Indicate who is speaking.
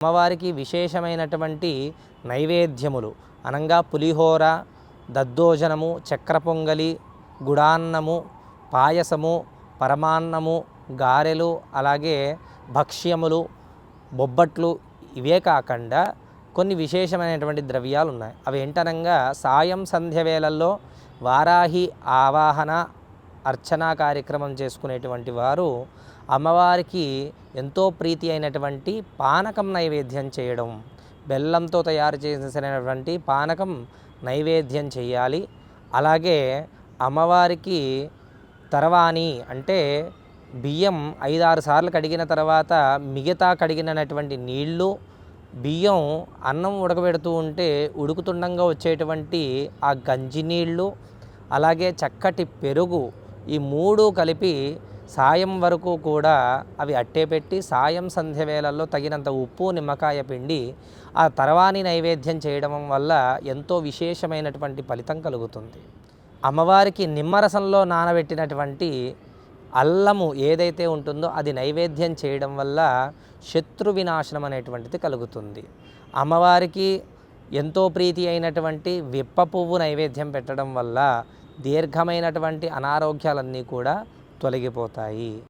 Speaker 1: అమ్మవారికి విశేషమైనటువంటి నైవేద్యములు. అనంగా పులిహోర దద్దోజనము చక్ర పొంగలి గుడాన్నము పాయసము పరమాన్నము గారెలు అలాగే భక్ష్యములు బొబ్బట్లు ఇవే కాకుండా కొన్ని విశేషమైనటువంటి ద్రవ్యాలు ఉన్నాయి అవి ఏంటనగా సాయం సంధ్య వేళల్లో వారాహి ఆవాహన అర్చనా కార్యక్రమం చేసుకునేటువంటి వారు అమ్మవారికి ఎంతో ప్రీతి అయినటువంటి పానకం నైవేద్యం చేయడం బెల్లంతో తయారు చేసినటువంటి పానకం నైవేద్యం చేయాలి. అలాగే అమ్మవారికి తర్వాణి అంటే బియ్యం ఐదారు సార్లు కడిగిన తర్వాత మిగతా కడిగినటువంటి నీళ్ళు బియ్యం అన్నం ఉడకబెడుతూ ఉంటే ఉడుకుతుండగా వచ్చేటువంటి ఆ గంజి నీళ్ళు అలాగే చక్కటి పెరుగు ఈ మూడు కలిపి సాయం వరకు కూడా అవి అట్టే పెట్టి సాయం సంధ్య వేళల్లో తగినంత ఉప్పు నిమ్మకాయ పిండి ఆ తర్వాని నైవేద్యం చేయడం వల్ల ఎంతో విశేషమైనటువంటి ఫలితం కలుగుతుంది. అమ్మవారికి నిమ్మరసంలో నానబెట్టినటువంటి అల్లము ఏదైతే ఉంటుందో అది నైవేద్యం చేయడం వల్ల శత్రు వినాశనం అనేటువంటిది కలుగుతుంది. అమ్మవారికి ఎంతో ప్రీతి అయినటువంటి విప్ప పువ్వు నైవేద్యం పెట్టడం వల్ల దీర్ఘమైనటువంటి అనారోగ్యాలన్నీ కూడా తొలగిపోతాయి.